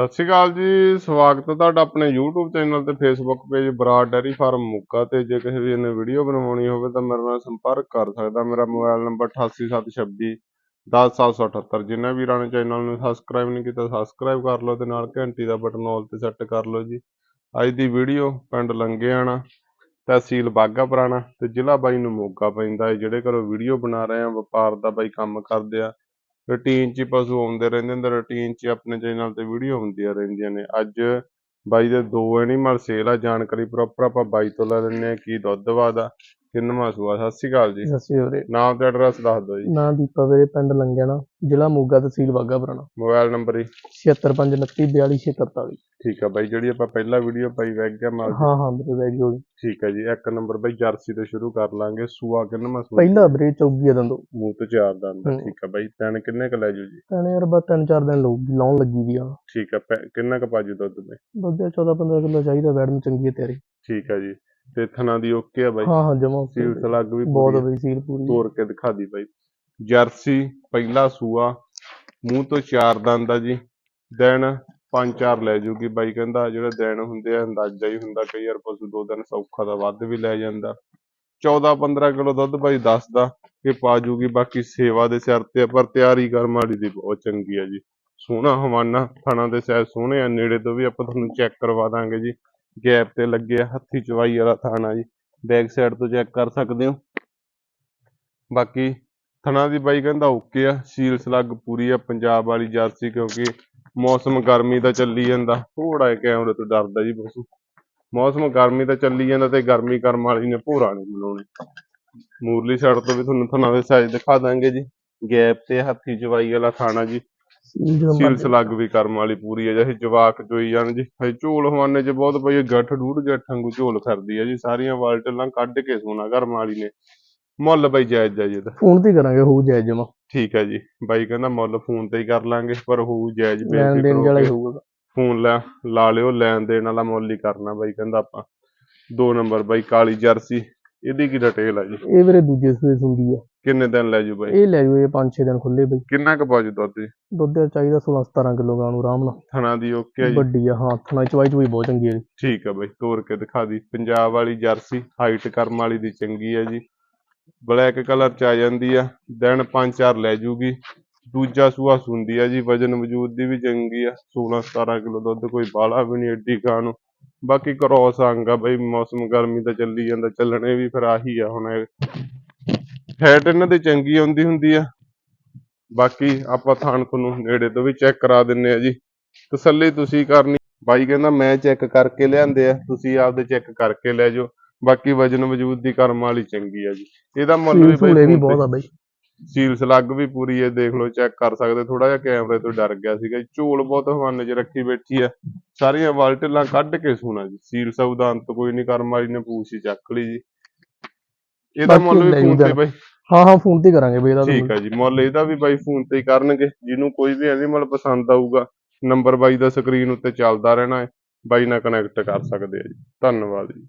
ਸਤਿ ਸ਼੍ਰੀ ਅਕਾਲ ਜੀ, ਸਵਾਗਤ ਹੈ ਤੁਹਾਡਾ ਆਪਣੇ YouTube ਚੈਨਲ ਤੇ Facebook page Brar dairy farm ਮੁੱਕਾ ਤੇ। ਜੇ ਕਿਸੇ ਵੀ ਨੇ ਵੀਡੀਓ ਬਣਵਾਉਣੀ ਹੋਵੇ ਤਾਂ ਮੇਰੇ ਨਾਲ ਸੰਪਰਕ ਕਰ ਸਕਦਾ। ਮੇਰਾ ਮੋਬਾਈਲ ਨੰਬਰ 8876 10778 ਜਿਨ੍ਹਾਂ ਵੀਰਾਂ ਨੇ ਚੈਨਲ ਨੂੰ ਸਬਸਕ੍ਰਾਈਬ ਨਹੀਂ ਕੀਤਾ ਸਬਸਕ੍ਰਾਈਬ ਕਰ ਲਓ ਤੇ ਨਾਲ ਘੰਟੀ ਦਾ ਬਟਨ ਆਲ ਤੇ ਸੈੱਟ ਕਰ ਲਓ ਜੀ। ਅੱਜ ਦੀ ਵੀਡੀਓ ਪਿੰਡ ਲੰਗੇਆਣਾ, ਤਹਿਸੀਲ ਬਾਗਾ ਪੁਰਾਣਾ ਤੇ ਜ਼ਿਲ੍ਹਾ ਬਾਈ ਨੂੰ ਮੋਗਾ ਪੈਂਦਾ ਹੈ। ਜਿਹੜੇ ਘਰੋਂ ਵੀਡੀਓ ਬਣਾ ਰਹੇ ਆ, ਵਪਾਰ ਦਾ ਬਾਈ ਕੰਮ ਕਰਦੇ ਆ। ਰੂਟੀਨ 'ਚ ਹੀ ਪਸ਼ੂ ਆਉਂਦੇ ਰਹਿੰਦੇ ਨੇ ਰੂਟੀਨ 'ਚ ਆਪਣੇ ਚੈਨਲ ਤੇ ਵੀਡੀਓ ਹੁੰਦੀਆਂ ਰਹਿੰਦੀਆਂ ਨੇ। ਅੱਜ ਬਾਈ ਦੇ ਦੋ ਐਨੀਮਲ ਸੇਲ ਆ, ਜਾਣਕਾਰੀ ਪ੍ਰੋਪਰ ਆਪਾਂ ਬਾਈ ਤੋਂ ਲੈ ਲੈਂਦੇ ਆ ਕੀ ਦੁੱਧ ਵਾਦਾ। ਕਿੰਨਵਾਂ ਸੂਆ ਸਤਿ ਸ਼੍ਰੀ ਅਕਾਲ ਜੀ। ਸਤਿ ਸ਼੍ਰੀ ਅਕਾਲ ਨਾਮ ਤੇ ਐਡਰੈਸ ਦੱਸ ਦਿਓ ਜੀ। ਨਾਂ ਦੀਪਾ ਵੀਰੇ ਪਿੰਡ ਲੰਗਿਆਣਾ ਜ਼ਿਲ੍ਹਾ ਮੋਗਾ ਤਹਿਸੀਲ ਬਾਗਾ ਪੁਰਾਣਾ। ਮੋਬਾਈਲ ਨੰਬਰ ਜੀ। 7659424643 ਠੀਕ ਆ ਬਾਈ ਜਿਹੜੀ ਆਪਾਂ ਪਹਿਲਾਂ ਵੀਡੀਓ ਪਾਈ ਵੈਗ ਗਿਆ ਮਾਲ। ਹਾਂ ਹਾਂ ਵੀਰੇ ਵੈਰੀ ਗੁੱਡ ਠੀਕ ਹੈ ਜੀ ਇੱਕ ਨੰਬਰ ਬਾਈ ਜਰਸੀ ਤੋਂ ਸ਼ੁਰੂ ਕਰ ਲਾਂਗੇ। ਸੂਆ ਕਿੰਨਵਾਂ ਸੂਆ ਪਹਿਲਾ ਵੀਰੇ ਚੌਗੀ ਦੰਦੋ। ਮੂੰਹ ਤੇ ਚਾਰ ਦੰਦ। ਆ। ਹੂੰ। ਠੀਕ ਆ ਬਾਈ ਤਿੰਨ ਕਿੰਨੇ ਕ ਲੈ ਜੂ ਜੀ? ਕਹਿੰਦੇ ਯਾਰ ਬਸ ਤਿੰਨ ਚਾਰ ਦਿਨ ਲਊਗੀ ਲਾਉਣ ਲੱਗੀ ਵੀ ਆ। ਠੀਕ ਆ ਕਿੰਨਾ ਕ ਪਾਜੂ ਦੁੱਧ ਦੇ ਦੁੱਧ 14 15 ਕਿਲੋ ਚਾਹੀਦਾ ਵੈੜ ਨੂੰ ਚੰਗੀ ਹੈ ਤੇਰੀ ਠੀਕ ਆ ਜੀ। ਤੇ ਥਣਾ ਦੀ ਓਕੇ ਆ ਬਾਈ। ਹਾਂ ਹਾਂ ਜਮਾ ਸੀਲ ਸਲੱਗ ਵੀ ਬਹੁਤ। ਬਈ ਸੀਲ ਪੂਰੀ ਤੋੜ ਕੇ ਦਿਖਾ ਦੀ ਬਾਈ। ਜਰਸੀ ਪਹਿਲਾ ਸੂਆ ਮੂੰਹ ਤੋਂ ਚਾਰ ਦੰਦ ਆ ਜੀ। ਦਿਨ ਪੰਜ ਚਾਰ ਲੈ ਜੂਗੀ ਬਾਈ ਕਹਿੰਦਾ ਜਿਹੜੇ ਦਿਨ ਹੁੰਦੇ ਆ ਅੰਦਾਜ਼ਾ ਹੀ ਹੁੰਦਾ ਕਈ ਵਾਰ ਪਸ਼ੂ ਦੋ ਦਿਨ ਸੌਖਾ ਦਾ ਵੱਧ ਵੀ ਲੈ ਜਾਂਦਾ। 14 15 ਕਿਲੋ ਦੁੱਧ ਬਾਈ ਦੱਸਦਾ ਕਿ ਪਾ ਜੂਗੀ ਬਾਕੀ ਸੇਵਾ ਦੇ ਸਿਰ ਤੇ ਪਰ ਤਿਆਰੀ ਕਰਮ ਵਾਲੀ ਦੀ ਬਹੁਤ ਚੰਗੀ ਆ ਜੀ। ਸੋਹਣਾ ਹਵਾਨਾ ਥਣਾ ਦੇ ਸਾਈਜ਼ ਸੋਹਣੇ ਆ ਨੇੜੇ ਤੋਂ ਵੀ ਆਪਾਂ ਤੁਹਾਨੂੰ ਚੈੱਕ ਕਰਵਾ ਦਾਂਗੇ ਜੀ। ਗੈਪ ਤੇ ਲੱਗੇ ਆ, ਹੱਥੀ ਚਵਾਈ ਵਾਲਾ ਥਾਣਾ ਜੀ। ਬੈਕ ਸਾਈਡ ਤੋਂ ਚੈੱਕ ਕਰ ਸਕਦੇ ਹੋ। ਬਾਕੀ ਥਣਾ ਦੀ ਬਾਈ ਕਹਿੰਦਾ ਓਕੇ ਆ, ਸੀਲ ਸਲੱਗ ਪੂਰੀ ਆ, ਪੰਜਾਬ ਵਾਲੀ ਜਰਸੀ ਕਿਉਂਕਿ ਮੌਸਮ ਗਰਮੀ ਦਾ ਚੱਲੀ ਜਾਂਦਾ। ਥੋੜਾ ਜਿਹਾ ਕੈਮਰੇ ਤੋਂ ਡਰਦਾ ਜੀ ਪਸ਼ੂ। ਮੌਸਮ ਗਰਮੀ ਦਾ ਚੱਲੀ ਜਾਂਦਾ ਤੇ ਗਰਮੀ ਕਰਮ ਵਾਲੀ ਨੇ ਭੋਰਾ ਨਹੀਂ ਬਣਾਉਣੇ ਮੂਰਲੀ ਸਾਈਡ ਤੋਂ ਵੀ ਤੁਹਾਨੂੰ ਥਣਾ ਦੇ ਸਾਈਜ਼ ਦਿਖਾ ਦਾਂਗੇ ਜੀ। ਗੈਪ ਤੇ ਹੱਥੀ ਚਵਾਈ ਵਾਲਾ ਥਾਣਾ ਜੀ। ਜਦੋਂ ਸੀਲ ਮਰਜ਼ੀ- ਸਲੱਗ ਵੀ ਕਰਮ ਵਾਲੀ ਪੂਰੀ ਹੈ ਜਿਹੇ ਜਵਾਕ ਜੋਈ ਜਾਣ ਜੀ। ਹਜੇ ਝੋਲ ਹਵਾਨੇ 'ਚ ਬਹੁਤ ਪਈ ਹੈ, ਗੱਠ ਡੂੜ ਜੱਠ ਵਾਂਗੂ ਝੋਲ ਫਿਰਦੀ ਹੈ ਜੀ। ਸਾਰੀਆਂ ਵਾਲਟਲਾਂ ਕੱਢ ਕੇ ਸੋਨਾ ਕਰਮ ਵਾਲੀ ਨੇ। ਮੁੱਲ ਬਈ ਜਾਇਜ਼ ਜਾਇਜ਼ ਇਹਦਾ। ਫੋਨ ਤੇ ਕਰਾਂਗੇ ਹੋਊ ਜਾਇਜ਼ ਜਮਾ। ਠੀਕ ਹੈ ਜੀ। ਬਾਈ ਕਹਿੰਦਾ ਮੁੱਲ ਫੋਨ ਤੇ ਹੀ ਕਰ ਲਾਂਗੇ ਪਰ ਹੋਊ ਜਾਇਜ਼ ਲੈਣ ਦੇਣ ਹੋ ਵਾਲਾ ਹੀ ਕੇ ਹੋਊਗਾ। ਫੋਨ ਲਾ ਲਾ ਲਿਓ ਲੈਣ ਦੇਣ ਵਾਲਾ ਮੁੱਲ ਹੀ ਕਰਨਾ ਬਾਈ ਕਹਿੰਦਾ ਆਪਾਂ। ਦੋ ਨੰਬਰ ਬਾਈ ਕਾਲੀ ਜਰਸੀ। ਇਹਦੀ ਕੀ ਡਿਟੇਲ ਆ ਜੀ? ਇਹ ਵੀਰੇ ਦੂਜੇ ਸੂਏ ਸੁੰਦੀ ਆ। ਕਿੰਨੇ ਦਿਨ ਲੈ ਜੂ ਬਾਈ? ਇਹ ਲੈ ਜਾਓ ਇਹ 5-6 ਦਿਨ ਖੁੱਲੇ ਬਈ। ਕਿੰਨਾ ਕੁ ਪਾਜੂ ਦੁੱਧ ਜੀ? ਦੁੱਧ ਦਾ ਚਾਹੀਦਾ 16-17 ਕਿਲੋ ਗਾਂ ਨੂੰ ਆਰਾਮ ਨਾਲ। ਥਣਾ ਦੀ ਓਕੇ ਆ ਜੀ। ਵੱਡੀ ਆ ਹਾਂ ਥਣਾ ਚਵਾਈ ਚਵਾਈ ਬਹੁਤ ਚੰਗੀ ਹੈ ਇਹਦੀ। ਠੀਕ ਹੈ ਬਾਈ ਤੋਰ ਕੇ ਦਿਖਾ ਦੀ। ਪੰਜਾਬ ਵਾਲੀ ਜਰਸੀ ਹਾਈਟ ਕਰਮ ਵਾਲੀ ਦੀ ਚੰਗੀ ਹੈ ਜੀ। ਬਲੈਕ ਕਲਰ ਚ ਆ ਜਾਂਦੀ ਆ। ਦਿਨ ਪੰਜ ਚਾਰ ਲੈ ਜੂਗੀ। ਦੂਜਾ ਸੂਆ ਸੁੰਦੀ ਆ ਜੀ ਵਜਨ ਵਜੂਦ ਦੀ ਵੀ ਚੰਗੀ ਆ। 16 17 ਕਿਲੋ ਦੁੱਧ ਕੋਈ ਬਾਲਾ ਵੀ ਨਹੀਂ ਏਡੀ ਗਾਂ ਨੂੰ। ਬਾਕੀ ਕਰੋਸ ਅੰਗ ਆ ਬਈ ਮੌਸਮ ਗਰਮੀ ਦਾ ਚੱਲੀ ਜਾਂਦਾ ਚੱਲਣੇ ਵੀ ਫਿਰ ਆਹੀ ਆ ਹੁਣ ਫੈਟ ਇਹਨਾਂ ਦੀ ਚੰਗੀ ਆਉਂਦੀ ਹੁੰਦੀ ਆ। ਬਾਕੀ ਆਪਾਂ ਥਾਣ ਤੁਹਾਨੂੰ ਨੇੜੇ ਤੋਂ ਵੀ ਚੈੱਕ ਕਰਾ ਦਿੰਨੇ ਆ ਜੀ। ਤਸੱਲੀ ਤੁਸੀਂ ਕਰਨੀ। ਬਾਈ ਕਹਿੰਦਾ ਮੈਂ ਚੈੱਕ ਕਰਕੇ ਲਿਆਂਦੇ ਆ ਤੁਸੀਂ ਆਪਦੇ ਚੈੱਕ ਕਰਕੇ ਲੈ ਜਾਓ। ਬਾਕੀ ਵਜਨ ਵਜੂਦ ਦੀ ਕਰਮ ਵਾਲੀ ਚੰਗੀ ਆ ਜੀ। ਇਹਦਾ ਮੁੱਲ ਵੀ ਬਾਈ ਵੀ ਬਹੁਤ ਆ ਬਈ। ਸੀਲ ਸਲੱਗ ਵੀ ਪੂਰੀ ਹੈ ਦੇਖ ਲਓ ਚੈੱਕ ਕਰ ਸਕਦੇ। ਥੋੜਾ ਜਿਹਾ ਕੈਮਰੇ ਤੋਂ ਡਰ ਗਿਆ ਸੀਗਾ। ਝੋਲ ਬਹੁਤ ਹਵਾਨੇ 'ਚ ਰੱਖੀ ਬੈਠੀ ਆ। ਸਾਰੀਆਂ ਵਾਲਟਲਾਂ ਕੱਢ ਕੇ ਸੋਣਾ ਜੀ ਸੀਲ ਸੌਦਾ ਅੰਤ ਕੋਈ ਨਹੀਂ ਕਰਮ ਵਾਲੀ ਨੇ ਪੂਛ ਹੀ ਚੱਕ ਲਈ ਜੀ। ਇਹਦਾ ਮੁੱਲ ਵੀ ਫੋਨ ਤੇ। ਬਾਈ। ਹਾਂ ਹਾਂ ਫੋਨ ਤੇ ਕਰਾਂਗੇ ਬਈ ਇਹਦਾ ਤਾਂ ਠੀਕ ਆ ਜੀ ਮੁੱਲ ਇਹਦਾ ਵੀ ਬਾਈ ਫੋਨ ਤੇ ਹੀ ਕਰਨਗੇ ਜਿਹਨੂੰ ਕੋਈ ਵੀ ਐਨੀਮਲ ਪਸੰਦ ਆਊਗਾ ਨੰਬਰ ਬਾਈ ਦਾ ਸਕਰੀਨ ਉੱਤੇ ਚੱਲਦਾ ਰਹਿਣਾ ਹੈ ਬਾਈ ਨਾਲ ਕਨੈਕਟ ਕਰ ਸਕਦੇ ਆ ਜੀ। ਧੰਨਵਾਦ ਜੀ।